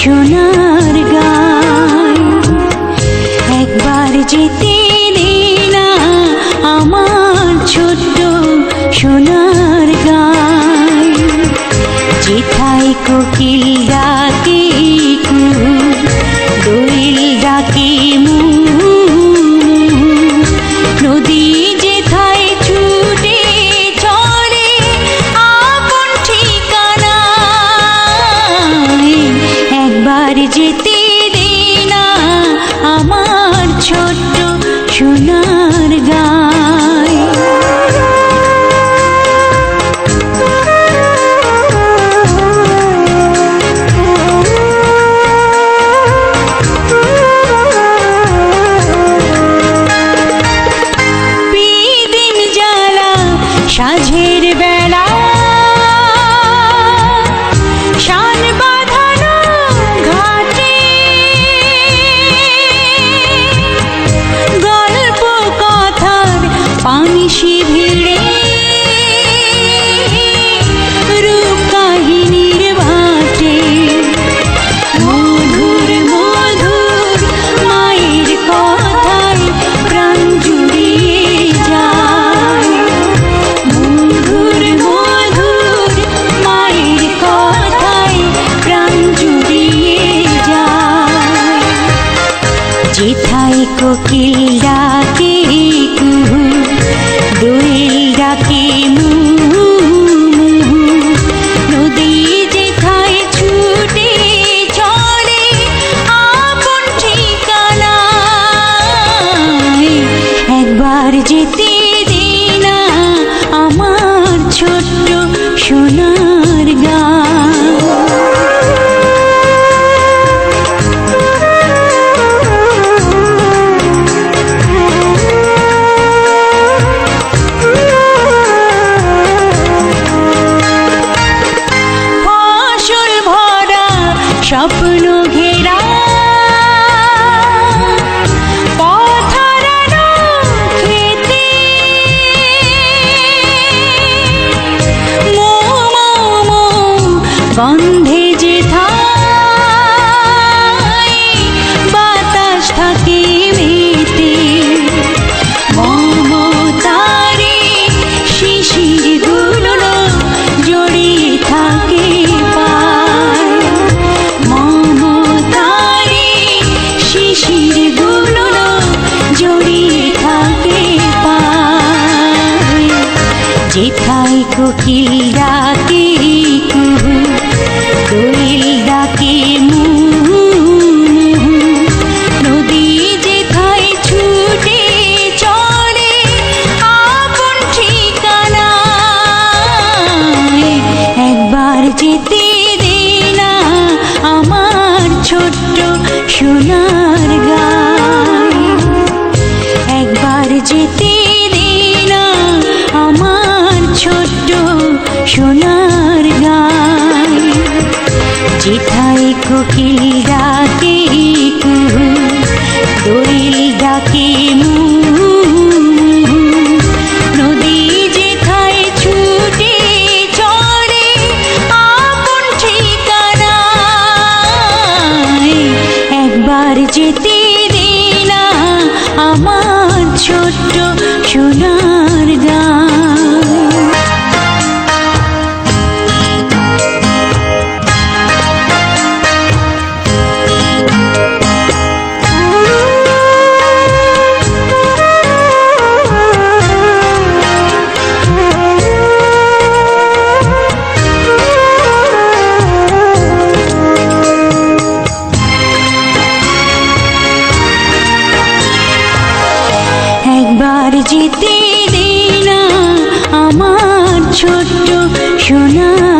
সোনা যেতে কোকিল ডাকে কুহু কোকিল ডাকে মু चिठाई कोकिल আর যেতে দেনা আমার ছোট্ট সোনা।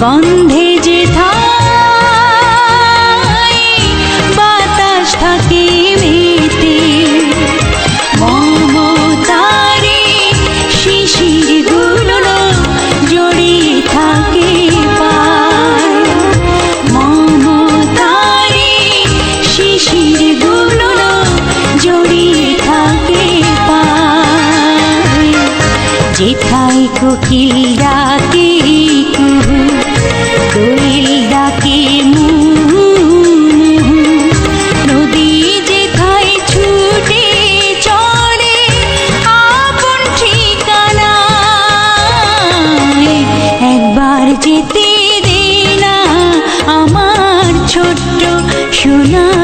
গন্ধে যে থাই বাতাস থাকে মেতে মমতারে শিশিরগুলো জড়িয়ে থাকে পায়। মমতারে শিশিরগুলো জড়িয়ে থাকে পায়। যেথায় কোকিল ডাকে 就那